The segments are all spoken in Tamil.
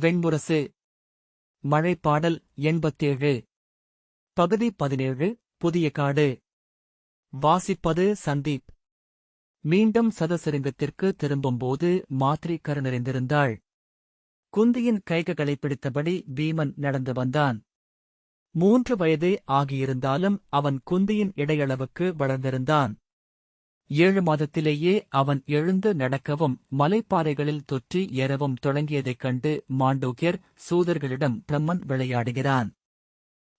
வெண்முரசு. மழைப்பாடல் எண்பத்தேழு. பகுதி பதினேழு புதிய காடு. வாசிப்பது சந்தீப். மீண்டும் சதசரிங்கத்திற்கு திரும்பும்போது மாத்ரி கருணறிந்திருந்தாள். குந்தியின் கைகளை பிடித்தபடி பீமன் நடந்து வந்தான். மூன்று வயதே ஆகியிருந்தாலும் அவன் குந்தியின் இடையளவுக்கு வளர்ந்திருந்தான். ஏழு மாதத்திலேயே அவன் எழுந்து நடக்கவும் மலைப்பாறைகளில் தொற்றி ஏறவும் தொடங்கியதைக் கண்டு மாண்டோக்கியர் சூதர்களிடம் பிரம்மன் விளையாடுகிறான்.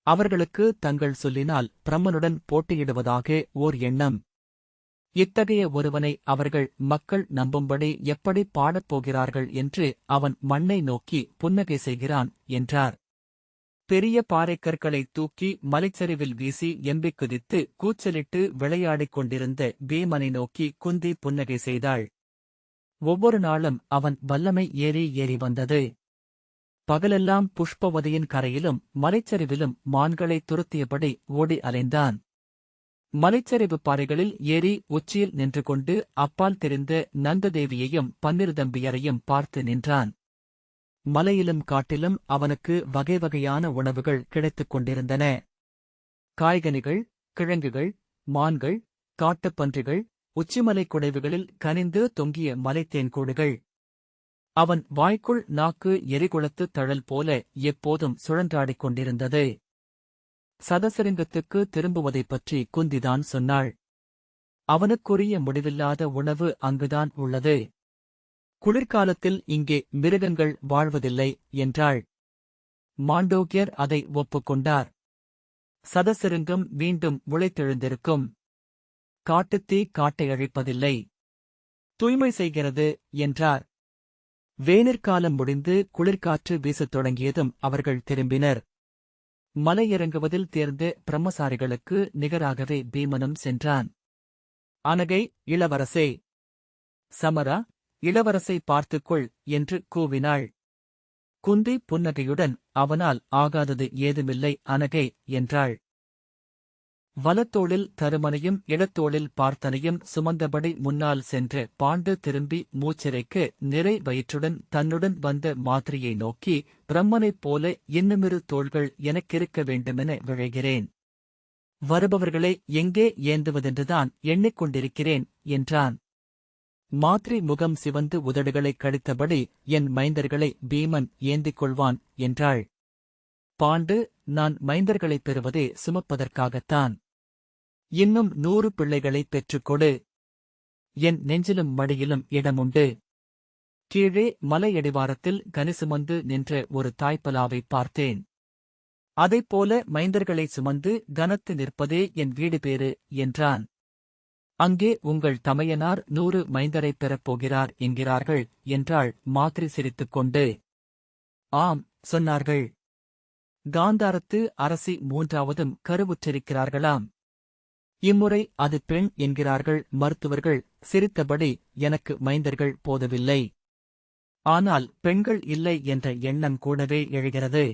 அவர்களுக்கு தங்கள் சொல்லினால் பிரம்மனுடன் போட்டியிடுவதாக ஓர் எண்ணம். இத்தகைய ஒருவனை அவர்கள் மக்கள் நம்பும்படி எப்படி பாடப் போகிறார்கள் என்று அவன் மண்ணை நோக்கி புன்னகை செய்கிறான் என்றார். பெரிய பாறைக்கற்களை தூக்கி மலைச்சரிவில் வீசி எம்பிக் குதித்து கூச்சலிட்டு விளையாடிக் கொண்டிருந்த பீமனை நோக்கி குந்தி புன்னகை செய்தாள். ஒவ்வொரு நாளும் அவன் வல்லமை ஏறி ஏறி வந்தது. பகலெல்லாம் புஷ்பவதியின் கரையிலும் மலைச்சரிவிலும் மான்களை துரத்தியபடி ஓடி அலைந்தான். மலைச்சரிவு பாறைகளில் ஏறி உச்சியில் நின்று கொண்டு அப்பால் தெரிந்த நந்ததேவியையும் பன்னிருதம்பியரையும் பார்த்து நின்றான். மலையிலும் காட்டிலும் அவனுக்கு வகை வகையான உணவுகள் கிடைத்துக் கொண்டிருந்தன. காய்கனிகள் கிழங்குகள் மான்கள் காட்டுப்பன்றிகள் உச்சிமலைக் குடைவுகளில் கனிந்து தொங்கிய மலைத்தேன்கூடுகள் அவன் வாய்க்குள் நாக்கு எரிகுளத்து தழல் போல எப்போதும் சுழன்றாடிக் கொண்டிருந்தது. சதசரிங்கத்துக்கு திரும்புவதைப் பற்றி குந்திதான் சொன்னாள். அவனுக்குரிய முடிவில்லாத உணவு அங்குதான் உள்ளது. குளிர்காலத்தில் இங்கே மிருகங்கள் வாழ்வதில்லை என்றாள். மாண்டோக்கியர் அதை ஒப்புக்கொண்டார். சதசிருங்கம் மீண்டும் முளைத்தெழுந்திருக்கும். காட்டுத்தீ காட்டை அழிப்பதில்லை. தூய்மை செய்கிறது என்றார். வேனிற்காலம் முடிந்து குளிர்காற்று வீசத் தொடங்கியதும் அவர்கள் திரும்பினர். மலையிறங்குவதில் தேர்ந்த பிரம்மசாரிகளுக்கு நிகராகவே பீமனும் சென்றான். அனகை இளவரசே. சமரா இளவரசை பார்த்துக்கொள் என்று கூவினாள். குந்தி புன்னகையுடன் அவனால் ஆகாதது ஏதுமில்லை அனகை என்றாள். வலத்தோளில் தருமனையும் இடத்தோளில் பார்த்தனையும் சுமந்தபடி முன்னால் சென்று பாண்டு திரும்பி மூச்சிறைக்கு நிறை வயிற்றுடன் தன்னுடன் வந்த மாதிரியை நோக்கி பிரம்மனைப் போல இன்னுமிரு தோள்கள் எனக்கிருக்க வேண்டுமென விழைகிறேன். வருபவர்களை எங்கே ஏந்துவதென்றுதான் எண்ணிக்கொண்டிருக்கிறேன் என்றான். மாத்ரி முகம் சிவந்து உதடுகளைக் கழித்தபடி என் மைந்தர்களை பீமன் ஏந்திக் கொள்வான் என்றாள். பாண்டு நான் மைந்தர்களைப் பெறுவதே சுமப்பதற்காகத்தான். இன்னும் நூறு பிள்ளைகளைப் பெற்றுக்கொடு என் நெஞ்சிலும் மடியிலும் இடமுண்டு. கீழே மலையடிவாரத்தில் கனிசுமந்து நின்ற ஒரு தாய்ப்பலாவைப் பார்த்தேன். அதைப்போல மைந்தர்களை சுமந்து கனத்து நிற்பதே என் வீடு பேறு என்றான். அங்கே உங்கள் தமையனார் நூறு மைந்தரைப் பெறப் போகிறார் என்கிறார்கள் என்றாள் மாத்ரி சிரித்துக் கொண்டு ஆம் சொன்னார்கள். காந்தாரத்து அரசி மூன்றாவதும் கருவுற்றிருக்கிறார்களாம். இம்முறை அது பெண் என்கிறார்கள் மருத்துவர்கள் சிரித்தபடி எனக்கு மைந்தர்கள் போதவில்லை. ஆனால் பெண்கள் இல்லை என்ற எண்ணம் கூடவே எழுகிறது.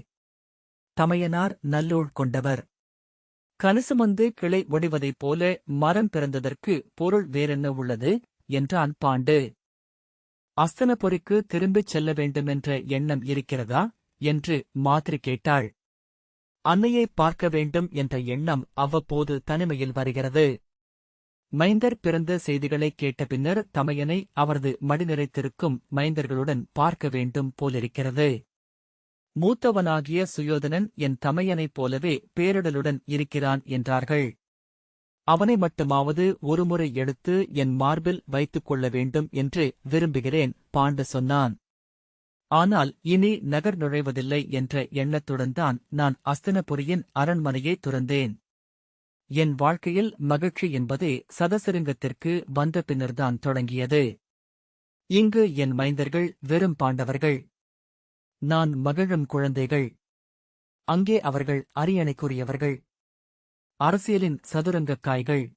தமையனார் நல்லூழ் கொண்டவர். கனசுமந்து கிளை ஒடிவதைப் போல மரம் பிறந்ததற்கு பொருள் வேறென்ன உள்ளது? என்றான் பாண்டு. அஸ்தனபுரிக்கு திரும்பிச் செல்ல வேண்டுமென்ற எண்ணம் இருக்கிறதா? என்று மாத்திரி கேட்டாள். அன்னையை பார்க்க வேண்டும் என்ற எண்ணம் அவ்வப்போது தனிமையில் வருகிறது. மைந்தர் பிறந்த செய்திகளைக் கேட்ட பின்னர் தமையனை அவரது மடிநிறைத்திருக்கும் மைந்தர்களுடன் பார்க்க வேண்டும் போலிருக்கிறது. மூத்தவனாகிய சுயோதனன் என் தமையனைப் போலவே பேரிடலுடன் இருக்கிறான் என்றார்கள். அவனை மட்டுமாவது ஒருமுறை எடுத்து என் மார்பில் வைத்துக் கொள்ள வேண்டும் என்று விரும்புகிறேன் பாண்டு சொன்னான். ஆனால் இனி நகர் நுழைவதில்லை என்ற எண்ணத்துடன் தான் நான் அஸ்தனபுரியின் அரண்மனையை துறந்தேன். என் வாழ்க்கையில் மகிழ்ச்சி என்பதே சதசிருங்கத்திற்கு வந்த பின்னர்தான் தொடங்கியது. இங்கு என் மைந்தர்கள் வெறும் பாண்டவர்கள். நான் மகிழும் குழந்தைகள். அங்கே அவர்கள் அரியணைக்குரியவர்கள். அரசியலின் சதுரங்கக் காய்கள்.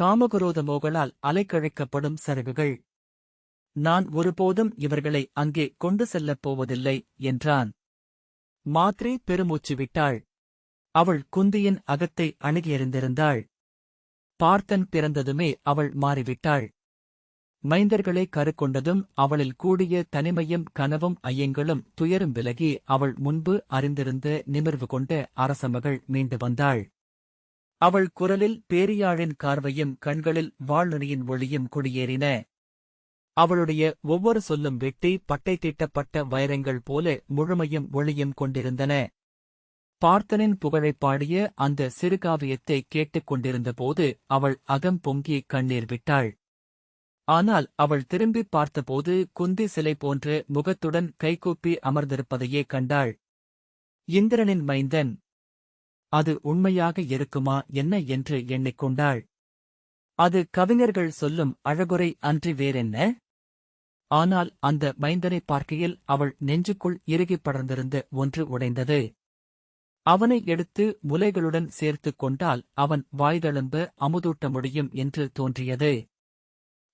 காமகுரோத மோகளால் அலைக்கழைக்கப்படும் சருகுகள். நான் ஒருபோதும் இவர்களை அங்கே கொண்டு செல்லப் போவதில்லை என்றான். மாத்ரே பெருமூச்சு விட்டாள். அவள் குந்தியின் அகத்தை அணுகியறிந்திருந்தாள் பார்த்தன் பிறந்ததுமே அவள் மாறிவிட்டாள். மைந்தர்களை கருக்கொண்டதும் அவளில் கூடிய தனிமையும் கனவும் ஐயங்களும் துயரும் விலகி அவள் முன்பு அறிந்திருந்த நிமிர்வு கொண்ட அரசமகள் மீண்டு வந்தாள். அவள் குரலில் பேரியாழின் கார்வையும் கண்களில் வாழ்நுனியின் ஒளியும் குடியேறின. அவளுடைய ஒவ்வொரு சொல்லும் வெட்டி பட்டை தீட்டப்பட்ட வைரங்கள் போல முழுமையும் ஒளியும் கொண்டிருந்தன. பார்த்தனின் புகழைப் பாடிய அந்த சிறுகாவியத்தை கேட்டுக் கொண்டிருந்தபோது அவள் அகம் பொங்கி கண்ணீர் விட்டாள். ஆனால் அவள் திரும்பிப் பார்த்தபோது குந்தி சிலை போன்று முகத்துடன் கைகூப்பி அமர்ந்திருப்பதையே கண்டாள். இந்திரனின் மைந்தன் அது உண்மையாக இருக்குமா என்ன என்று எண்ணிக்கொண்டாள். அது கவிஞர்கள் சொல்லும் அழகுரை அன்றி வேறென்ன? ஆனால் அந்த மைந்தனை பார்க்கையில் அவள் நெஞ்சுக்குள் இறுகிப் படர்ந்திருந்த ஒன்று உடைந்தது. அவனை எடுத்து முலைகளுடன் சேர்த்துக் கொண்டால் அவன் வாய்தெழும்பு அமுதூட்ட முடியும் என்று தோன்றியது.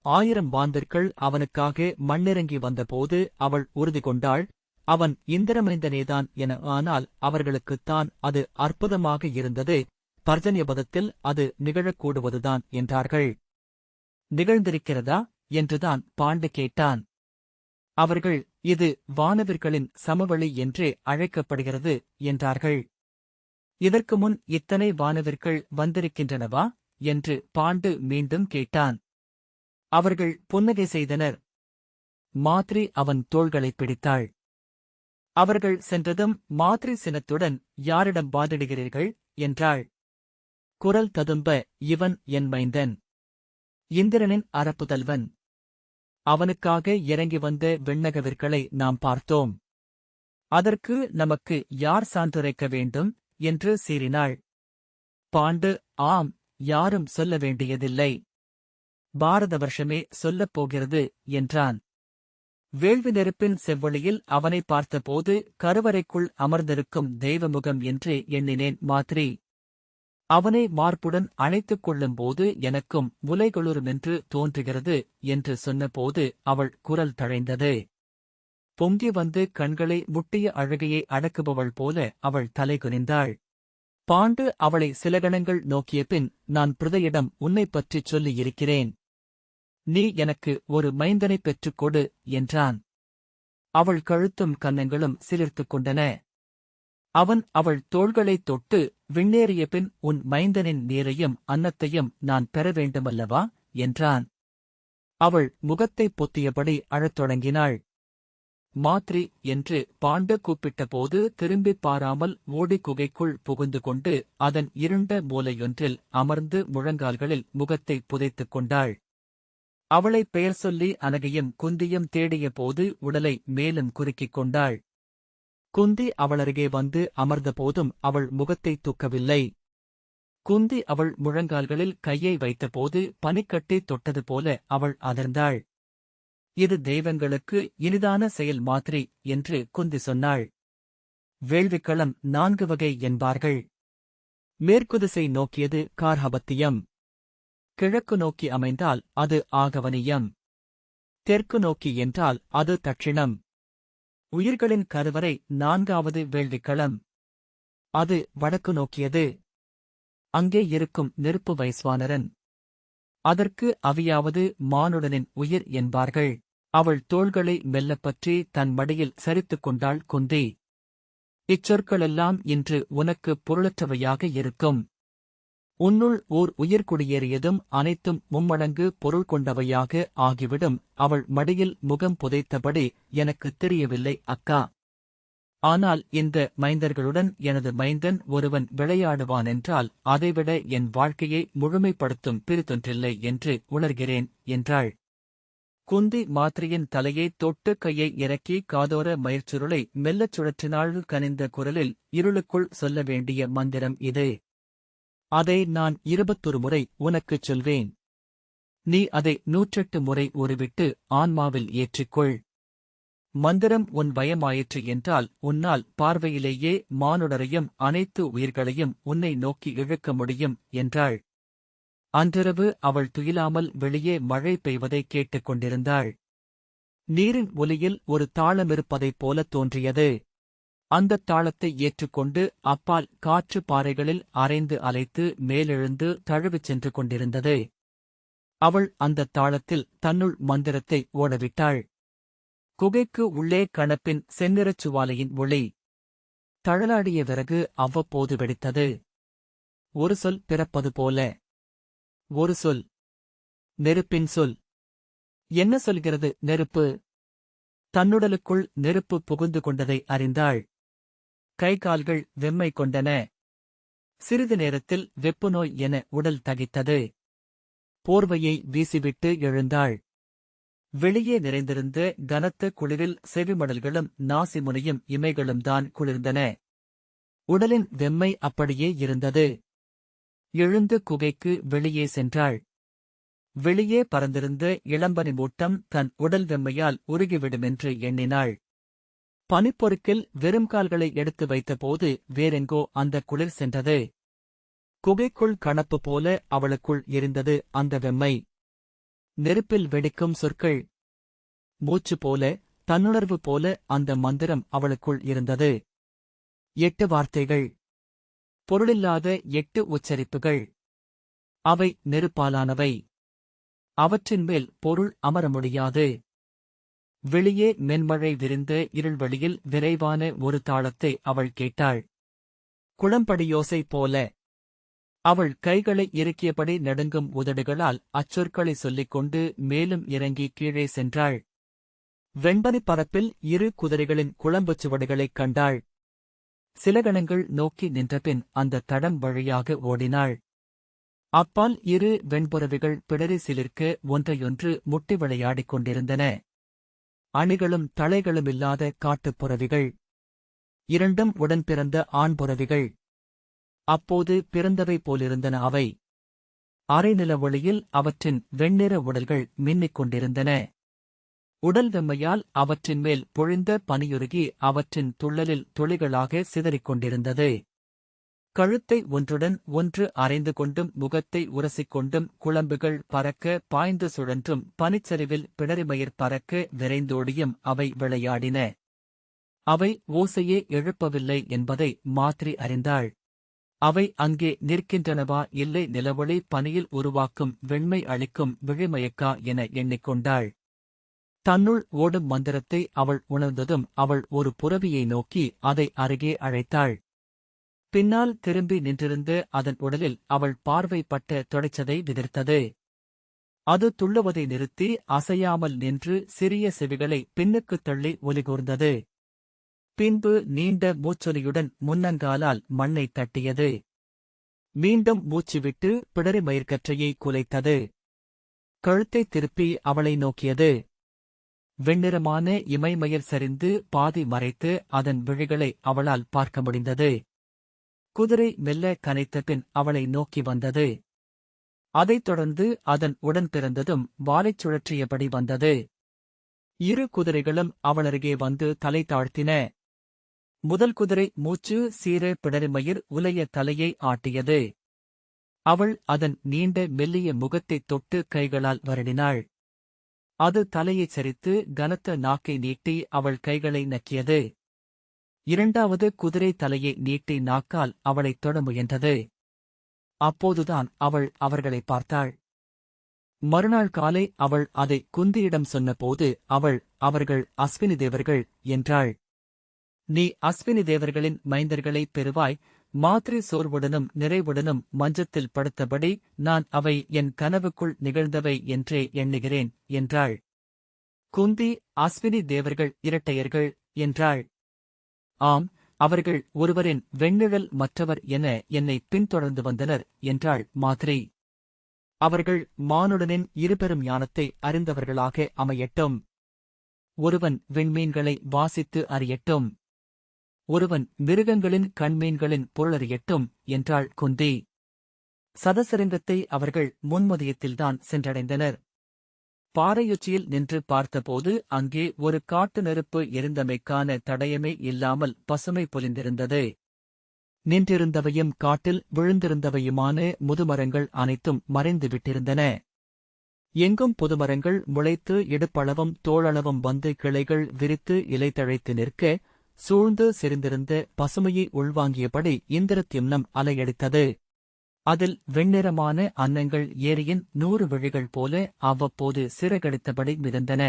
ஆயிரம் வாந்தர்கள் அவனுக்காக மண்ணிறங்கி வந்தபோது அவள் உறுதி கொண்டாள். அவன் இந்திரமைந்தனேதான் என ஆனால் அவர்களுக்குத்தான் அது அற்புதமாக இருந்தது. பர்ஜன்யபதத்தில் அது நிகழக்கூடுவதுதான் என்றார்கள். நிகழ்ந்திருக்கிறதா? என்றுதான் பாண்டு கேட்டான். அவர்கள் இது வானவர்களின் சமவெளி என்றே அழைக்கப்படுகிறது என்றார்கள். இதற்கு முன் இத்தனை வானவிர்கள் வந்திருக்கின்றனவா? என்று பாண்டு மீண்டும் கேட்டான். அவர்கள் புன்னகை செய்தனர். மாத்ரி அவன் தோள்களைப் பிடித்தாள். அவர்கள் சென்றதும் மாத்ரி சினத்துடன் யாரிடம் வாதிடுகிறீர்கள்? என்றாள். குரல் ததும்ப இவன் என் மைந்தன். இந்திரனின் அறப்புதல்வன். அவனுக்காக இறங்கி வந்த விண்ணகவிற்களை நாம் பார்த்தோம். அதற்கு நமக்கு யார் சான்றுரைக்க வேண்டும்? என்று சீறினாள். பாண்டு ஆம் யாரும் சொல்ல வேண்டியதில்லை. பாரத வருஷமே சொல்லப் போகிறது என்றான். வேள்வி நெருப்பின் செவ்வொளியில் அவனை பார்த்தபோது கருவறைக்குள் அமர்ந்திருக்கும் தெய்வமுகம் என்று எண்ணினேன் மாத்ரி. அவனை மார்புடன் அணைத்துக் கொள்ளும்போது எனக்கும் உலைகளுருமென்று தோன்றுகிறது என்று சொன்னபோது அவள் குரல் தழைந்தது. பொங்கி வந்து கண்களை முட்டிய அழகையை அடக்குபவள் போல அவள் தலை குனிந்தாள். பாண்டு அவளை சில கணங்கள் நோக்கிய பின் நான் பிரதையிடம் உன்னைப் பற்றிச் சொல்லியிருக்கிறேன். நீ எனக்கு ஒரு மைந்தனைப் பெற்றுக் கொடு என்றான். அவள் கழுத்தும் கன்னங்களும் சிலிர்த்துக் கொண்டன. அவன் அவள் தோள்களைத் தொட்டு விண்ணேறிய பின் உன் மைந்தனின் நீரையும் அன்னத்தையும் நான் பெற வேண்டுமல்லவா? என்றான். அவள் முகத்தைப் பொத்தியபடி அழத் தொடங்கினாள். மாத்ரி என்று பாண்டு கூப்பிட்டபோது திரும்பிப் பாராமல் ஓடிக் குகைக்குள் புகுந்து கொண்டு அதன் இருண்ட மூலையொன்றில் அமர்ந்து முழங்கால்களில் முகத்தை புதைத்துக் கொண்டாள். அவளைப் பெயர் சொல்லி அனகையும் குந்தியும் தேடிய போது உடலை மேலும் குறுக்கிக் கொண்டாள். குந்தி அவளருகே வந்து அமர்ந்தபோதும் அவள் முகத்தை தூக்கவில்லை. குந்தி அவள் முழங்கால்களில் கையை வைத்தபோது பனிக்கட்டி தொட்டது போல அவள் அதிர்ந்தாள் இது தெய்வங்களுக்கு இனிதான செயல் மாத்திரி என்று குந்தி சொன்னாள். வேள்விக்களம் நான்கு வகை என்பார்கள். மேற்குதிசை நோக்கியது கார்ஹபத்தியம். கிழக்கு நோக்கி அமைந்தால் அது ஆகவனியம். தெற்கு நோக்கி என்றால் அது தட்சிணம். உயிர்களின் கருவறை நான்காவது வேள்விக்களம். அது வடக்கு நோக்கியது. அங்கே இருக்கும் நெருப்பு வைஸ்வானரன் அதற்கு அவியாவது மானுடனின் உயிர் என்பார்கள். அவள் தோள்களை மெல்லப்பற்றி தன் மடியில் சரித்துக் கொண்டாள் குந்தி. இச்சொற்களெல்லாம் இன்று உனக்கு பொருளற்றவையாக இருக்கும். உன்னுள் ஓர் உயிர் குடியேறியதும் அனைத்தும் மும்மடங்கு பொருள் கொண்டவையாக ஆகிவிடும். அவள் மடியில் முகம் புதைத்தபடி எனக்குத் தெரியவில்லை அக்கா. ஆனால் இந்த மைந்தர்களுடன் எனது மைந்தன் ஒருவன் விளையாடுவானென்றால் அதைவிட என் வாழ்க்கையை முழுமைப்படுத்தும் பிரித்தொன்றில்லை என்று உணர்கிறேன் என்றாள். குந்தி மாத்திரையின் தலையை தொட்டு கையை இறக்கி காதோர மயிர்ச்சுருளை மெல்லச் சுழற்றினாள் கனிந்த குரலில் இருளுக்குள் சொல்ல வேண்டிய மந்திரம் இது. அதை நான் இருபத்தொரு முறை உனக்குச் சொல்வேன். நீ அதை நூற்றெட்டு முறை உருவிட்டு ஆன்மாவில் ஏற்றிக்கொள். மந்திரம் உன் பயமாயிற்று என்றால் உன்னால் பார்வையிலேயே மானுடரையும் அனைத்து உயிர்களையும் உன்னை நோக்கி இழுக்க முடியும் என்றாள். அன்றிரவு அவள் துயிலாமல் வெளியே மழை பெய்வதை கேட்டுக் கொண்டிருந்தாள். நீரின் ஒலியில் ஒரு தாளமிருப்பதைப் போலத் தோன்றியது. அந்தத் தாளத்தை ஏற்றுக்கொண்டு அப்பால் காற்று பாறைகளில் அரைந்து அலைத்து மேலெழுந்து தழுவிச் சென்று கொண்டிருந்தது. அவள் அந்த தாளத்தில் தன்னுள் மந்திரத்தை ஓடவிட்டாள். குகைக்கு உள்ளே கணப்பின் செந்நிறச் சுவாலையின் ஒளி தழலாடிய விறகு அவ்வப்போது வெடித்தது. ஒரு சொல் பிறப்பது போல. ஒரு சொல். நெருப்பின் சொல். என்ன சொல்கிறது நெருப்பு? தன்னுடலுக்குள் நெருப்பு புகுந்து கொண்டதை அறிந்தாள். கை கால்கள் வெம்மை கொண்டன. சிறிது நேரத்தில் வெப்புநோய் என உடல் தகித்தது. போர்வையை வீசிவிட்டு எழுந்தாள். வெளியே நிறைந்திருந்த கனத்த குளிரில் செவிமடல்களும் நாசிமுனையும் இமைகளும் தான் குளிர்ந்தன. உடலின் வெம்மை அப்படியே இருந்தது. எழுந்து குகைக்கு வெளியே சென்றாள். வெளியே பறந்திருந்த இளம்பனி மூட்டம் தன் உடல் வெம்மையால் உருகிவிடுமென்று எண்ணினாள். பனிப்பொருக்கில் வெறும் கால்களை எடுத்து வைத்தபோது வேறெங்கோ அந்த குளிர் சென்றது. குகைக்குள் கணப்பு போல அவளுக்குள் எரிந்தது அந்த வெம்மை. நெருப்பில் வெடிக்கும் சொற்கள். மூச்சு போல தன்னுணர்வு போல அந்த மந்திரம் அவளுக்குள் இருந்தது. எட்டு வார்த்தைகள். பொருளில்லாத எட்டு உச்சரிப்புகள். அவை நெருப்பாலானவை. அவற்றின் மேல் பொருள் அமர முடியாது. வெளியே மென்மழை விரிந்த இருள்வெளியில் விரைவான ஒரு தாளத்தை அவள் கேட்டாள். குளம்படியோசை போல. அவள் கைகளை இறுக்கியபடி நடுங்கும் உதடுகளால் அச்சொற்களை சொல்லிக் கொண்டு மேலும் இறங்கி கீழே சென்றாள். வெண்பனிப் பரப்பில் இரு குதிரைகளின் குழம்புச் சுவடுகளைக் கண்டாள். சில கணங்கள் நோக்கி நின்றபின் அந்த தடம் வழியாக ஓடினாள். அப்பால் இரு வெண்புறவிகள் பிடரி சிலிர்க்க ஒன்றையொன்று முட்டி விளையாடிக் கொண்டிருந்தன. அணிகளும் தலைகளுமில்லாத காட்டுப் புறவிகள். இரண்டும் உடன் பிறந்த ஆண் புறவிகள். அப்போது பிறந்தவை போலிருந்தன அவை. அரைநில ஒளியில் அவற்றின் வெண்ணிற உடல்கள் மின்னிக் கொண்டிருந்தன. உடல் வெம்மையால் அவற்றின் மேல் பொழிந்த பனியுருகி அவற்றின் துள்ளலில் துளிகளாக சிதறிக் கொண்டிருந்தது. கழுத்தை ஒன்றுடன் ஒன்று அரைந்து கொண்டும் முகத்தை உரசிக்கொண்டும் குழம்புகள் பறக்க பாய்ந்து சுழன்றும் பனிச்சரிவில் பிடரிமயிர் பறக்க விரைந்தோடியும் அவை விளையாடின. அவை ஓசையே எழுப்பவில்லை என்பதை மாத்திரி அறிந்தாள். அவை அங்கே நிற்கின்றனவா இல்லை நிலவொளி பனியில் உருவாக்கும் வெண்மை அளிக்கும் விழிமயக்கா என எண்ணிக்கொண்டாள். தன்னுள் ஓடும் மந்திரத்தை அவள் உணர்ந்ததும் அவள் ஒரு புறவியை நோக்கி அதை அருகே அழைத்தாள். பின்னால் திரும்பி நின்றிருந்து அதன் உடலில் அவள் பார்வைப்பட்ட தொடைச்சதை விதிர்த்தது. அது துள்ளுவதை நிறுத்தி அசையாமல் நின்று சிறிய செவிகளை பின்னுக்குத் தள்ளி ஒலிகூர்ந்தது. பின்பு நீண்ட மூச்சொலியுடன் முன்னங்காலால் மண்ணைத் தட்டியது. மீண்டும் மூச்சுவிட்டு பிடரி மயிர்கற்றையை குலைத்தது. கழுத்தைத் திருப்பி அவளை நோக்கியது. வெண்ணிறமான இமைமயர் சரிந்து பாதி மறைத்து அதன் விழிகளை அவளால் பார்க்க முடிந்தது. குதிரை மெல்ல கனைத்த பின் அவளை நோக்கி வந்தது. அதைத் தொடர்ந்து அதன் உடன் பிறந்ததும் வாலைச் சுழற்றியபடி வந்தது. இரு குதிரைகளும் அவளருகே வந்து தலை தாழ்த்தின. முதல் குதிரை மூச்சு சீர பிடரிமயிர் உலைய தலையை ஆட்டியது. அவள் அதன் நீண்ட மெல்லிய முகத்தைத் தொட்டு கைகளால் வருடினாள். அது தலையைச் சரித்து கனத்த நாக்கை நீட்டி அவள் கைகளை நக்கியது. இரண்டாவது குதிரை தலையை நீட்டி நாக்கால் அவளைத் தொட முயன்றது. அப்போதுதான் அவள் அவர்களை பார்த்தாள். மறுநாள் காலை அவள் அதை குந்தியிடம் சொன்னபோது அவள் அவர்கள் அஸ்வினி தேவர்கள் என்றாள். நீ அஸ்வினி தேவர்களின் மைந்தர்களைப் பெறுவாய். மாத்திரை சோர்வுடனும் நிறைவுடனும் மஞ்சத்தில் படுத்தபடி நான் அவை என் கனவுக்குள் நிகழ்ந்தவை என்றே எண்ணுகிறேன் என்றாள். குந்தி அஸ்வினி தேவர்கள் இரட்டையர்கள் என்றாள். ஆம் அவர்கள் ஒருவரின் வெண்ணிழல் மற்றவர் என என்னை பின்தொடர்ந்து வந்தனர் என்றாள் மாத்ரி. அவர்கள் மானுடனின் இருபெரும் ஞானத்தை அறிந்தவர்களாக அமையட்டும். ஒருவன் விண்மீன்களை வாசித்து அறியட்டும். ஒருவன் மிருகங்களின் கண்மீன்களின் பொருளறியட்டும் என்றாள் குந்தி சதசரிங்கத்தை அவர்கள் முன்மதியத்தில்தான் சென்றடைந்தனர். பாறையுச்சியில் நின்று பார்த்தபோது அங்கே ஒரு காட்டு நெருப்பு எரிந்தமைக்கான தடயமே இல்லாமல் பசுமை பொலிந்திருந்தது நின்றிருந்தவையும் காட்டில் விழுந்திருந்தவையுமான முதுமரங்கள் அனைத்தும் மறைந்து விட்டிருந்தன. எங்கும் புதுமரங்கள் முளைத்து இடுப்பளவும் தோளளவும் வந்து கிளைகள் விரித்து இலை தழைத்து நிற்க சூழ்ந்து செறிந்திருந்த பசுமையை உள்வாங்கியபடி இந்திரத்யும்னம் அலையடித்தது. அதில் வெண்ணிறமான அன்னங்கள் ஏரியின் நூறு விழிகள் போல அவ்வப்போது சிறகடித்தபடி மிதந்தன.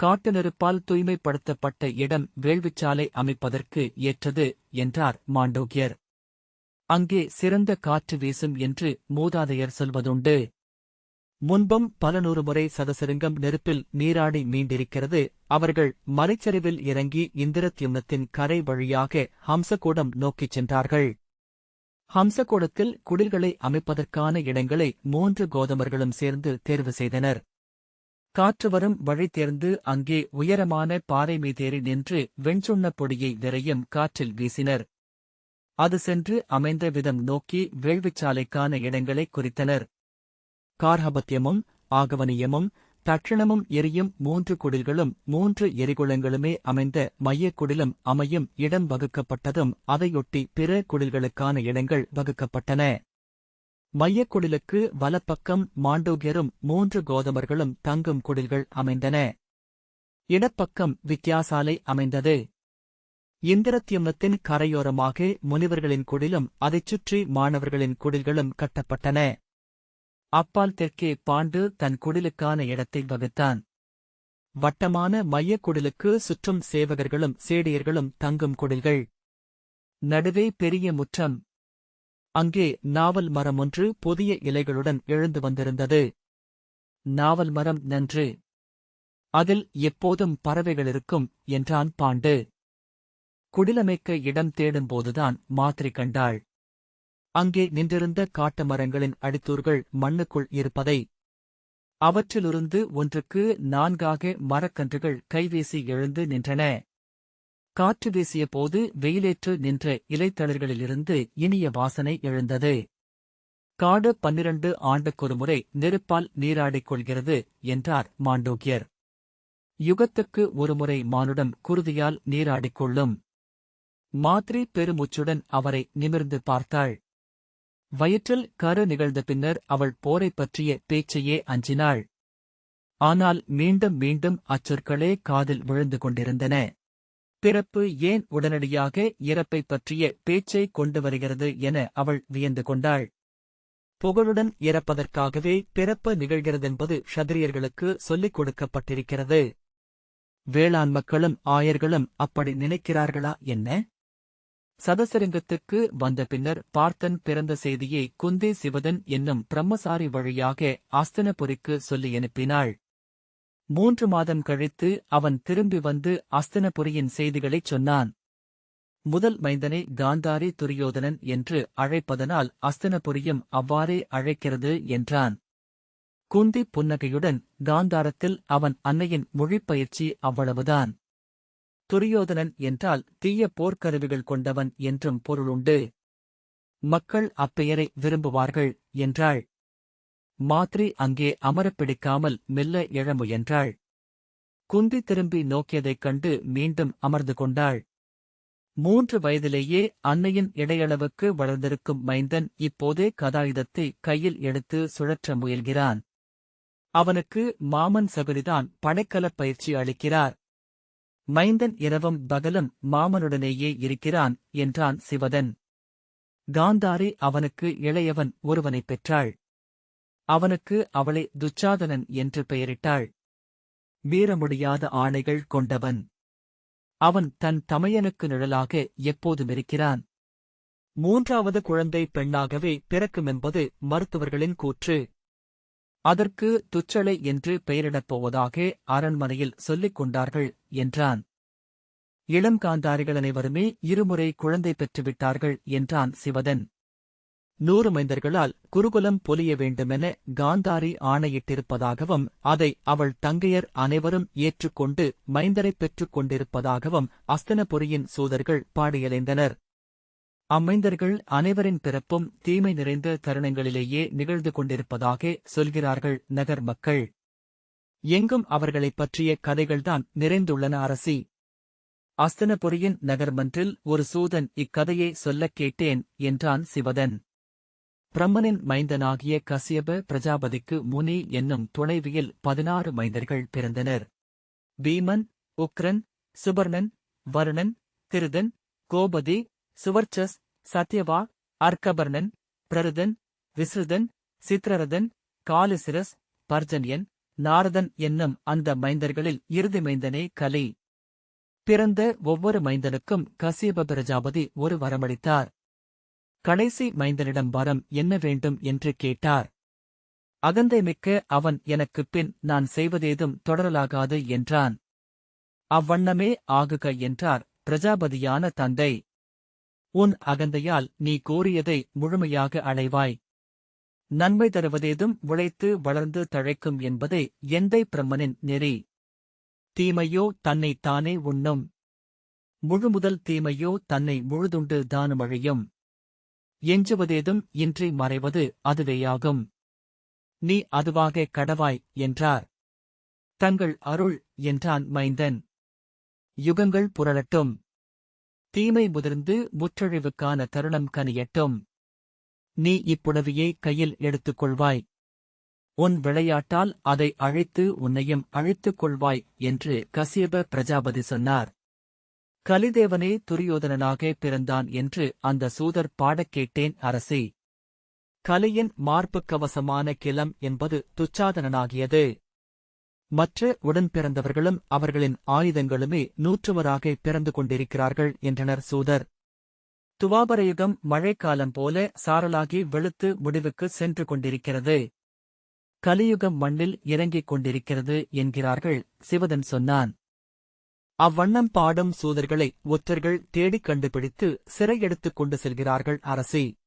காட்டு நெருப்பால் தூய்மைப்படுத்தப்பட்ட இடம் வேள்விச்சாலை அமைப்பதற்கு ஏற்றது என்றார் மாண்டோக்கியர். அங்கே சிறந்த காற்று வீசும் என்று மூதாதையர் சொல்வதுண்டு. முன்பும் பல நூறு முறை சதசிருங்கம் நெருப்பில் நீராடி மீண்டிருக்கிறது அவர்கள் மலைச்சரிவில் இறங்கி இந்திரத்யும்னத்தின் கரை வழியாக ஹம்சகூடம் நோக்கிச் சென்றார்கள். ஹம்சகோடத்தில் குடில்களை அமைப்பதற்கான இடங்களை மூன்று கோதமர்களும் சேர்ந்து தேர்வு செய்தனர். காற்று வரும் வழி தேர்ந்து அங்கே உயரமான பாறை மீதேறி நின்று வெண்சுண்ணப் பொடியை நிறையும் காற்றில் வீசினர். அது சென்று அமைந்த விதம் நோக்கி வேள்விச்சாலைக்கான இடங்களை குறித்தனர். கார்ஹபத்தியமும் ஆகவனியமும் தட்சிணமும் எரியும் மூன்று குடில்களும் மூன்று எரிகுளங்களுமே அமைந்த மையக் குடிலும் அமையும் இடம் வகுக்கப்பட்டதும் அதையொட்டி பிற குடில்களுக்கான இடங்கள் வகுக்கப்பட்டன. மையக் குடிலுக்கு வலப்பக்கம் மாண்டோகியரும் மூன்று கோதமர்களும் தங்கும் குடில்கள் அமைந்தன. இடப்பக்கம் வித்தியாசாலை அமைந்தது. இந்திரத்யும்னத்தின் கரையோரமாக முனிவர்களின் குடிலும் அதைச் சுற்றி மாணவர்களின் குடில்களும் கட்டப்பட்டன. அப்பால் தெற்கே பாண்டு தன் குடிலுக்கான இடத்தை வகுத்தான். வட்டமான மையக் குடிலுக்கு சுற்றும் சேவகர்களும் சேடியர்களும் தங்கும் குடில்கள். நடுவே பெரிய முற்றம். அங்கே நாவல் மரம் ஒன்று புதிய இலைகளுடன் எழுந்து வந்திருந்தது. நாவல் மரம் நன்று. அதில் எப்போதும் பறவைகள் இருக்கும் என்றான் பாண்டு. குடிலமைக்க இடம் தேடும்போதுதான் மாத்திரை கண்டாள். அங்கே நின்றிருந்த காட்டு மரங்களின் அடித்தூர்கள் மண்ணுக்குள் இருப்பதை. அவற்றிலிருந்து ஒன்றுக்கு நான்காக மரக்கன்றுகள் கைவீசி எழுந்து நின்றன. காற்று வீசிய போது வெயிலேற்று நின்ற இலைத்தளிர்களிலிருந்து இனிய வாசனை எழுந்தது. காடு பன்னிரண்டு ஆண்டுக்கொருமுறை நெருப்பால் நீராடிக் கொள்கிறது என்றார் மாண்டோக்கியர். யுகத்துக்கு ஒருமுறை மானுடம் குருதியால் நீராடிக்கொள்ளும் மாத்ரி பெருமூச்சுடன் அவரை நிமிர்ந்து பார்த்தாள். வயிற்றில் கரு நிகழ்ந்த பின்னர் அவள் போரைப் பற்றிய பேச்சையே அஞ்சினாள். ஆனால் மீண்டும் மீண்டும் அச்சொற்களே காதில் விழுந்து கொண்டிருந்தன. பிறப்பு ஏன் உடனடியாக இறப்பைப் பற்றிய பேச்சை கொண்டு வருகிறது என அவள் வியந்து கொண்டாள். புகழுடன் இறப்பதற்காகவே பிறப்பு நிகழ்கிறதென்பது ஷதிரியர்களுக்கு சொல்லிக் கொடுக்கப்பட்டிருக்கிறது. வேளாண் மக்களும் ஆயர்களும் அப்படி நினைக்கிறார்களா என்ன? சதசரங்கத்துக்கு வந்த பின்னர் பார்த்தன் பிறந்த செய்தியை குந்தே சிவதன் என்னும் பிரம்மசாரி வழியாக அஸ்தனபுரிக்கு சொல்லி அனுப்பினாள். மூன்று மாதம் கழித்து அவன் திரும்பி வந்து அஸ்தனபுரியின் செய்திகளைச் சொன்னான். முதல் மைந்தனை காந்தாரி துரியோதனன் என்று அழைப்பதனால் அஸ்தனபுரியும் அவ்வாறே அழைக்கிறது என்றான். குந்தி புன்னகையுடன் காந்தாரத்தில் அவன் அன்னையின் மொழிப்பயிற்சி அவ்வளவுதான். துரியோதனன் என்றால் தீய போர்க்கருவிகள் கொண்டவன் என்றும் பொருளுண்டு மக்கள் அப்பெயரை விரும்புவார்கள் என்றாள். மாத்ரி அங்கே அமரப் பிடிக்காமல் மெல்ல எழ முயன்றாள். குந்தி திரும்பி நோக்கியதைக் கண்டு மீண்டும் அமர்ந்து கொண்டாள். மூன்று வயதிலேயே அன்னையின் இடையளவுக்கு வளர்ந்திருக்கும் மைந்தன் இப்போதே கதாயுதத்தை கையில் எடுத்து சுழற்ற முயல்கிறான். அவனுக்கு மாமன் சபரிதான் படைக்கலப் பயிற்சி அளிக்கிறார். மைந்தன் இரவும் பகலும் மாமனுடனேயே இருக்கிறான் என்றான் சிவதன். காந்தாரி அவனுக்கு இளையவன் ஒருவனைப் பெற்றாள். அவனுக்கு அவளை துச்சாதனன் என்று பெயரிட்டாள். மீறமுடியாத ஆணைகள் கொண்டவன். அவன் தன் தமையனுக்கு நிழலாக எப்போதும் இருக்கிறான். மூன்றாவது குழந்தை பெண்ணாகவே பிறக்குமென்பது மருத்துவர்களின் கூற்று. அதற்கு துச்சளை என்று பெயரிடப் போவதாக அரண்மனையில் சொல்லிக் கொண்டார்கள் என்றான். இளம் காந்தாரிகள் அனைவருமே இருமுறை குழந்தை பெற்றுவிட்டார்கள் என்றான் சிவதன். நூறு மைந்தர்களால் குருகுலம் பொலிய வேண்டுமென காந்தாரி ஆணையிட்டிருப்பதாகவும் அதை அவள் தங்கையர் அனைவரும் ஏற்றுக்கொண்டு மைந்தரைப் பெற்றுக் கொண்டிருப்பதாகவும் அஸ்தனபுரியின் சூதர்கள் பாடியலைந்தனர். அம்மைந்தர்கள் அனைவரின் பிறப்பும் தீமை நிறைந்த தருணங்களிலேயே நிகழ்ந்து கொண்டிருப்பதாக சொல்கிறார்கள் நகர் மக்கள். எங்கும் அவர்களைப் பற்றிய கதைகள்தான் நிறைந்துள்ளன அரசி. அஸ்தனபுரியின் நகர்மன்றில் ஒரு சூதன் இக்கதையை சொல்லக் கேட்டேன் என்றான் சிவதன். பிரம்மனின் மைந்தனாகிய கசியப பிரஜாபதிக்கு முனி என்னும் துணைவியில் பதினாறு மைந்தர்கள் பிறந்தனர். பீமன் உக்ரன் சுபர்ணன் வருணன் திருதன் கோபதி சுவர்ச்சஸ் சத்யவா அர்க்கபர்ணன் பிரருதன் விஸ்ருதன் சித்ரரதன் காலிசிரஸ் பர்ஜன்யன் நாரதன் என்னும் அந்த மைந்தர்களில் இறுதி மைந்தனே கலி. பிறந்த ஒவ்வொரு மைந்தனுக்கும் கசியப பிரஜாபதி ஒரு வரமளித்தார். கடைசி மைந்தனிடம் வரம் என்ன வேண்டும் என்று கேட்டார். அகந்தை மிக்க அவன் எனக்குப் பின் நான் செய்வதேதும் தொடரலாகாது என்றான். அவ்வண்ணமே ஆகுக என்றார் பிரஜாபதியான தந்தை. உன் அகந்தையால் நீ கோரியதை முழுமையாக அடைவாய். நன்மை தருவதேதும் உழைத்து வளர்ந்து தழைக்கும் என்பதே எந்தை பிரம்மனின் நெறி. தீமையோ தன்னை தானே உண்ணும். முழுமுதல் தீமையோ தன்னை முழுதுண்டு தானுமழையும். எஞ்சுவதேதும் இன்றி மறைவது அதுவேயாகும். நீ அதுவாக கடவாய் என்றார். தங்கள் அருள் என்றான் மைந்தன். யுகங்கள் புரளட்டும். தீமை முதிர்ந்து முற்றழிவுக்கான தருணம் கனியட்டும். நீ இப்புடவையை கையில் எடுத்துக் கொள்வாய் உன் விளையாட்டால் அதை அழைத்து உன்னையும் அழைத்துக் கொள்வாய் என்று கசியப பிரஜாபதி சொன்னார். கலிதேவனே துரியோதனனாக பிறந்தான் என்று அந்த சூதர் பாடக் கேட்டேன் அரசி. கலியின் மார்புக் கவசமான கிலம் என்பது துச்சாதனனாகியது. மற்ற உடன் பிறந்தவர்களும் அவர்களின் ஆயுதங்களுமே நூற்றுவராக பிறந்து கொண்டிருக்கிறார்கள் என்றனர் சூதர். துவாபரயுகம் மழைக்காலம் போல சாரலாகி வெளுத்து முடிவுக்கு சென்று கொண்டிருக்கிறது. கலியுகம் மண்ணில் இறங்கிக் கொண்டிருக்கிறது என்கிறார்கள் சிவதன் சொன்னான். அவ்வண்ணம் பாடும் சூதர்களை ஒற்றர்கள் தேடிக் கண்டுபிடித்து சிறையெடுத்துக் கொண்டு செல்கிறார்கள் அரசி.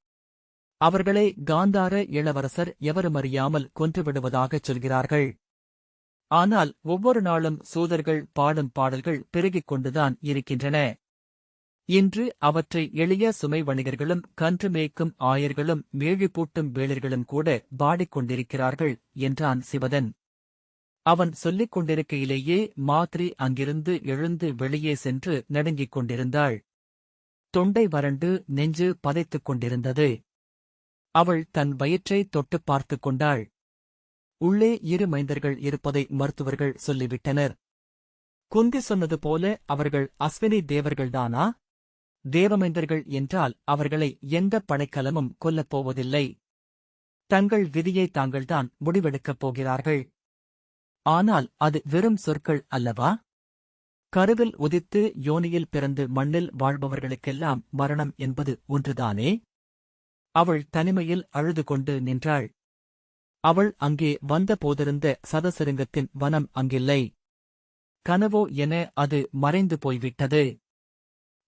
அவர்களை காந்தார இளவரசர் எவருமறியாமல் கொன்றுவிடுவதாகச் சொல்கிறார்கள். ஆனால் ஒவ்வொரு நாளும் சூதர்கள் பாடும் பாடல்கள் பெருகிக் கொண்டுதான் இருக்கின்றன. இன்று அவற்றை எளிய சுமை வணிகர்களும் கன்று மேய்க்கும் ஆயர்களும் மேழி பூட்டும் வேளர்களும் கூட பாடிக்கொண்டிருக்கிறார்கள் என்றான் சிவதன். அவன் சொல்லிக் கொண்டிருக்கையிலேயே மாத்ரி அங்கிருந்து எழுந்து வெளியே சென்று நடுங்கிக் கொண்டிருந்தாள். தொண்டை வறண்டு நெஞ்சு பதைத்துக் கொண்டிருந்தது. அவள் தன் வயிற்றை தொட்டுப் பார்த்துக் கொண்டாள். உள்ளே இரு மைந்தர்கள் இருப்பதை மருத்துவர்கள் சொல்லிவிட்டனர். குந்தி சொன்னது போல அவர்கள் அஸ்வினி தேவர்கள்தானா? தேவமைந்தர்கள் என்றால் அவர்களை எந்த படைக்கலமும் கொல்லப் போவதில்லை. தங்கள் விதியை தாங்கள்தான் முடிவெடுக்கப் போகிறார்கள். ஆனால் அது வெறும் சொற்கள் அல்லவா? கருவில் உதித்து யோனியில் பிறந்து மண்ணில் வாழ்பவர்களுக்கெல்லாம் மரணம் என்பது ஒன்றுதானே? அவள் தனிமையில் அழுது கொண்டு நின்றாள். அவள் அங்கே வந்த போதிருந்த சதசருங்கத்தின் வனம் அங்கில்லை. கனவோ என அது மறைந்து போய்விட்டது.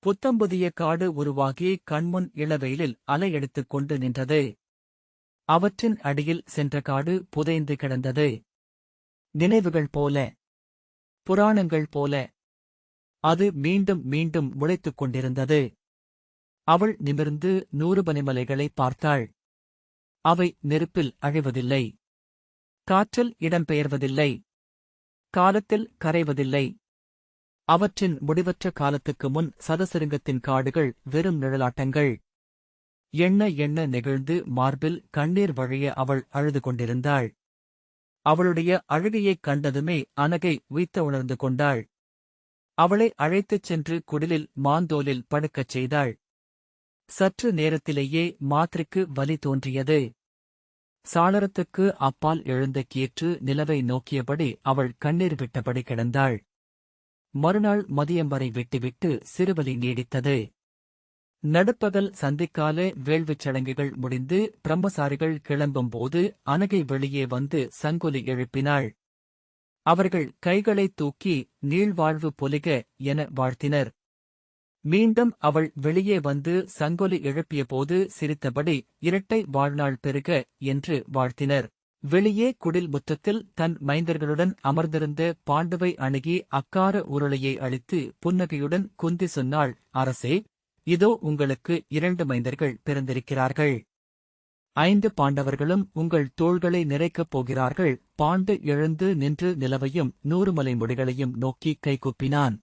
புத்தம்புதிய காடு உருவாகி கண்முன் இளவெயிலில் அலையெடுத்துக் கொண்டு நின்றது. அவற்றின் அடியில் சென்ற காடு புதைந்து கிடந்தது. நினைவுகள் போல. புராணங்கள் போல. அது மீண்டும் மீண்டும் முளைத்துக் கொண்டிருந்தது. அவள் நிமிர்ந்து நூறு பனிமலைகளை பார்த்தாள். அவை நெருப்பில் அழிவதில்லை. காற்றில் இடம்பெயர்வதில்லை. காலத்தில் கரைவதில்லை. அவற்றின் முடிவற்ற காலத்துக்கு முன் சதசிருங்கத்தின் காடுகள் வெறும் நிழலாட்டங்கள். எண்ண எண்ண நெகிழ்ந்து மார்பில் கண்ணீர் வழிய அவள் அழுது கொண்டிருந்தாள். அவளுடைய அழுகையைக் கண்டதுமே அனகை உய்த்த உணர்ந்து கொண்டாள். அவளை அழைத்துச் சென்று குடிலில் மாந்தோலில் படுக்கச் செய்தாள். சற்று நேரத்திலேயே மாத்திரைக்கு வலி தோன்றியது. சாளரத்துக்கு அப்பால் எழுந்த கீற்று நிலவை நோக்கியபடி அவள் கண்ணீர் விட்டபடி கிடந்தாள். மறுநாள் மதியம் வரை விட்டுவிட்டு சிறுவலி நீடித்தது. நடுப்பகல் சந்திக்கால வேள்விச் சடங்குகள் முடிந்து பிரம்மசாரிகள் கிளம்பும்போது அனகை வெளியே வந்து சங்கொலி எழுப்பினாள். அவர்கள் கைகளைத் தூக்கி நீள்வாழ்வு பொலிக என வாழ்த்தினர். மீண்டும் அவள் வெளியே வந்து சங்கொலி எழுப்பியபோது சிரித்தபடி இரட்டை வாழ்நாள் பெருக என்று வாழ்த்தினர். வெளியே குடில் முத்தத்தில் தன் மைந்தர்களுடன் அமர்ந்திருந்த பாண்டுவை அணுகி அக்கார உருளையை அழித்து புன்னகையுடன் குந்தி சொன்னாள் அரசே இதோ உங்களுக்கு இரண்டு மைந்தர்கள் பிறந்திருக்கிறார்கள். ஐந்து பாண்டவர்களும் உங்கள் தோள்களை நிறைக்கப் போகிறார்கள். பாண்டு எழுந்து நின்று நிலவையும் நூறுமலை முடிகளையும் நோக்கி கைகூப்பினான்.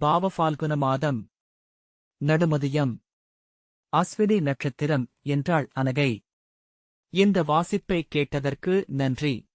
பாவஃபால்குன மாதம். நடுமதியம். அஸ்வினி நட்சத்திரம் என்றாள் அனகை. இந்த வாசிப்பை கேட்டதற்கு நன்றி.